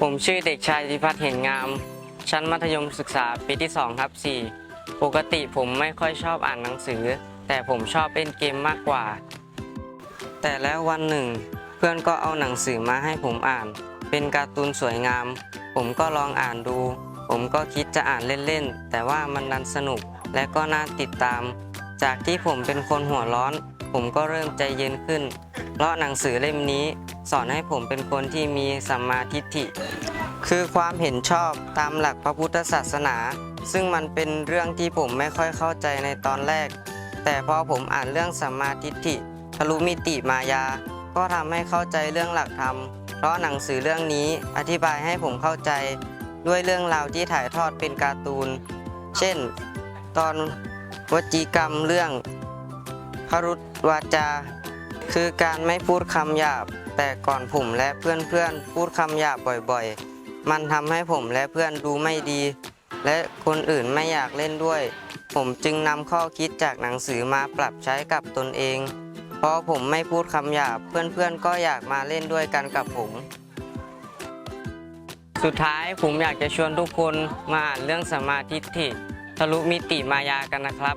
ผมชื่อเด็กชายธิพัฒน์เห็นงาม ชั้นมัธยมศึกษาปีที่2ครับ4ปกติผมไม่ค่อยชอบอ่านหนังสือ แต่ผมชอบเล่นเกมมากกว่า แต่แล้ววันหนึ่ง เพื่อนก็เอาหนังสือมาให้ผมอ่าน เป็นการ์ตูนสวยงาม ผมก็ลองอ่านดู ผมก็คิดจะอ่านเล่นๆ แต่ว่ามันนันสนุกและก็น่าติดตาม จากที่ผมเป็นคนหัวร้อน ผมก็เริ่มใจเย็นขึ้น เพราะหนังสือเล่มนี้สอนให้ผมเป็นคนที่มีสัมมาทิฏฐิ คือความเห็นชอบตามหลักพระพุทธศาสนา ซึ่งมันเป็นเรื่องที่ผมไม่ค่อยเข้าใจในตอนแรก แต่พอผมอ่านเรื่องสัมมาทิฏฐิทะลุมิติมายา ก็ทำให้เข้าใจเรื่องหลักธรรม เพราะหนังสือเรื่องนี้อธิบายให้ผมเข้าใจ ด้วยเรื่องราวที่ถ่ายทอดเป็นการ์ตูน เช่น ตอนวจีกรรมเรื่อง รุตวาจา คือการไม่พูดคำหยาบ แต่ก่อนผมและเพื่อนๆพูดคำหยาบบ่อยๆ มันทำให้ผมและเพื่อนดูไม่ดี และคนอื่นไม่อยากเล่นด้วย ผมจึงนำข้อคิดจากหนังสือมาปรับใช้กับตนเองเพราะผมไม่พูดคำหยาบเพื่อนๆก็อยากมาเล่นด้วยกันกับผม สุดท้ายผมอยากจะชวนทุกคนมาอ่านเรื่องสมาธิฏฐิทะลุมิติมายากันนะครับ